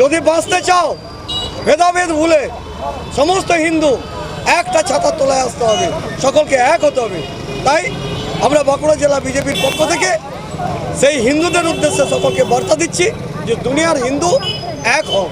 যদি বাঁচতে চাও, ভেদাভেদ ভুলে সমস্ত হিন্দু একটা ছাতার তলায় আসতে হবে, সকলকে এক হতে হবে। তাই আমরা বাঁকুড়া জেলা বিজেপির পক্ষ থেকে সেই হিন্দুদের উদ্দেশ্যে সকলকে বার্তা দিচ্ছি যে দুনিয়ার হিন্দু এক হোক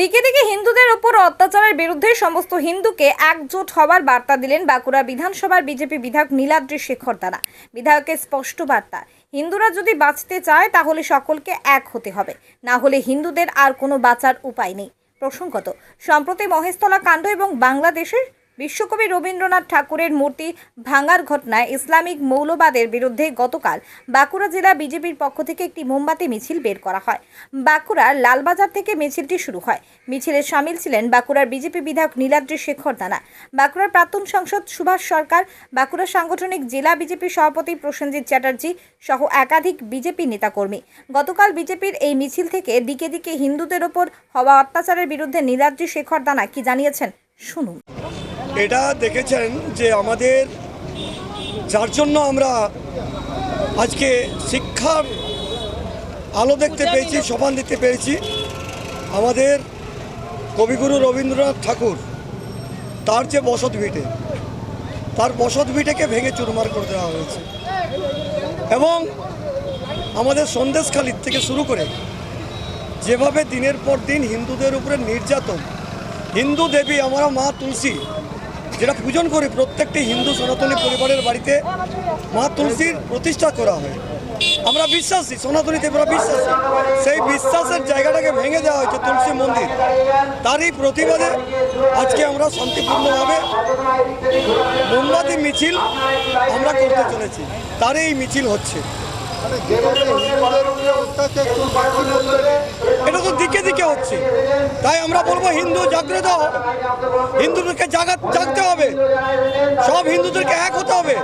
দিকে দিকে হিন্দুদের ওপর অত্যাচারের বিরুদ্ধে সমস্ত হিন্দুকে একজোট হবার বার্তা দিলেন বাঁকুড়া বিধানসভার বিজেপি বিধায়ক নীলাদ্রি শেখর দ্বারা বিধায়কের স্পষ্ট বার্তা হিন্দুরা যদি বাঁচতে চায়, তাহলে সকলকে এক হতে হবে। না হলে হিন্দুদের আর কোনো বাঁচার উপায় নেই। প্রসঙ্গত, সম্প্রতি মহেশতলা কাণ্ড এবং বাংলাদেশের বিশ্বকবি রবীন্দ্রনাথ ঠাকুরের মূর্তি ভাঙার ঘটনায় ইসলামিক মৌলবাদের বিরুদ্ধে গতকাল বাঁকুড়া জেলা বিজেপির পক্ষ থেকে একটি মোমবাতি মিছিল বের করা হয়। বাঁকুড়ার লালবাজার থেকে মিছিলটি শুরু হয়। মিছিলে সামিল ছিলেন বাঁকুড়ার বিজেপি বিধায়ক নীলাদ্রি শেখর দানা বাঁকুড়ার প্রাক্তন সংসদ সুভাষ সরকার, বাঁকুড়া সাংগঠনিক জেলা বিজেপি সভাপতি প্রসেনজিৎ চ্যাটার্জি সহ একাধিক বিজেপি নেতাকর্মী। গতকাল বিজেপির এই মিছিল থেকে দিকে দিকে হিন্দুদের ওপর হওয়া অত্যাচারের বিরুদ্ধে নীলাদ্রি শেখর দানা কি জানিয়েছেন, শুনুন। এটা দেখেছেন যে আমাদের যার জন্য আমরা আজকে শিক্ষার আলো দেখতে পেয়েছি সোপান দেখতে পেরেছি আমাদের কবিগুরু রবীন্দ্রনাথ ঠাকুর তার যে বসত ভিটে তার বসত ভিটেকে ভেঙে চুরমার করে দেওয়া হয়েছে। এবং আমাদের সন্দেশখালির থেকে শুরু করে যেভাবে দিনের পর দিন হিন্দুদের উপরে নির্যাতন হিন্দু দেবী আমরা মা তুলসী যেটা পূজন করি প্রত্যেকটি হিন্দু সনাতনী পরিবারের বাড়িতে মা তুলসীর প্রতিষ্ঠা করা হয়। আমরা বিশ্বাসী সনাতনীতে আমরা বিশ্বাসী। সেই বিশ্বাসের জায়গাটাকে ভেঙে দেওয়া হয়েছে তুলসী মন্দির। তারই প্রতিবাদে আজকে আমরা শান্তিপূর্ণভাবে মোমবাতি মিছিল আমরা করতে চলেছি। তারই মিছিল হচ্ছে। এটা তো দিকে দিকে হচ্ছে। তাই আমরা বলব হিন্দু জাগ্রত হিন্দুদেরকে জাগা জাগতে হবে। সব হিন্দুদেরকে এক হতে হবে।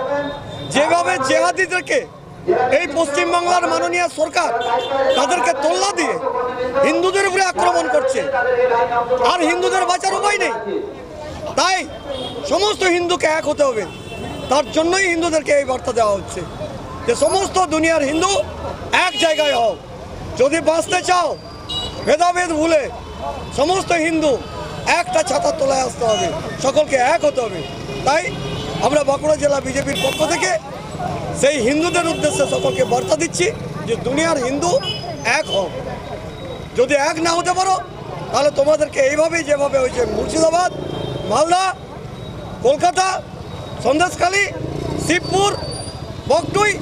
যেভাবে জেহাদিদেরকে এই পশ্চিমবাংলার মাননীয় সরকার তাদেরকে তোল্লা দিয়ে হিন্দুদের উপরে আক্রমণ করছে, আর হিন্দুদের বাঁচার উপায় নেই। তাই সমস্ত হিন্দুকে এক হতে হবে। তার জন্যই হিন্দুদেরকে এই বার্তা দেওয়া হচ্ছে। যে সমস্ত দুনিয়ার হিন্দু এক জায়গায় হও। যদি বাঁচতে চাও, ভেদাভেদ ভুলে সমস্ত হিন্দু একটা ছাতার তলায় আসতে হবে, সকলকে এক হতে হবে। তাই আমরা বাঁকুড়া জেলা বিজেপির পক্ষ থেকে সেই হিন্দুদের উদ্দেশ্যে সকলকে বার্তা দিচ্ছি যে দুনিয়ার হিন্দু এক হোক যদি এক না হতে পারো, তাহলে তোমাদেরকে এইভাবেই যেভাবে হয়েছে মুর্শিদাবাদ, মালদা, কলকাতা, সন্দেশখালী, শিবপুর বকটুই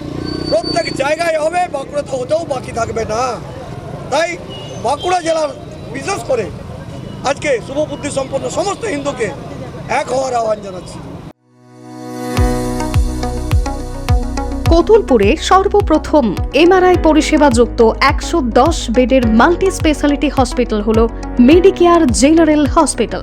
প্রত্যেক জায়গায় হবে বাঁকুড়াতে হতেও বাকি থাকবে না। তাই বাঁকুড়া জেলার বিশেষ করে আজকে শুভবুদ্ধি সম্পন্ন সমস্ত হিন্দুকে এক হওয়ার আহ্বান জানাচ্ছি। কোতুলপুরে সর্বপ্রথম এমআরআই পরিষেবা যুক্ত একশো দশ বেডের মাল্টি স্পেশালিটি হসপিটাল হল মেডিকেয়ার জেনারেল হসপিটাল।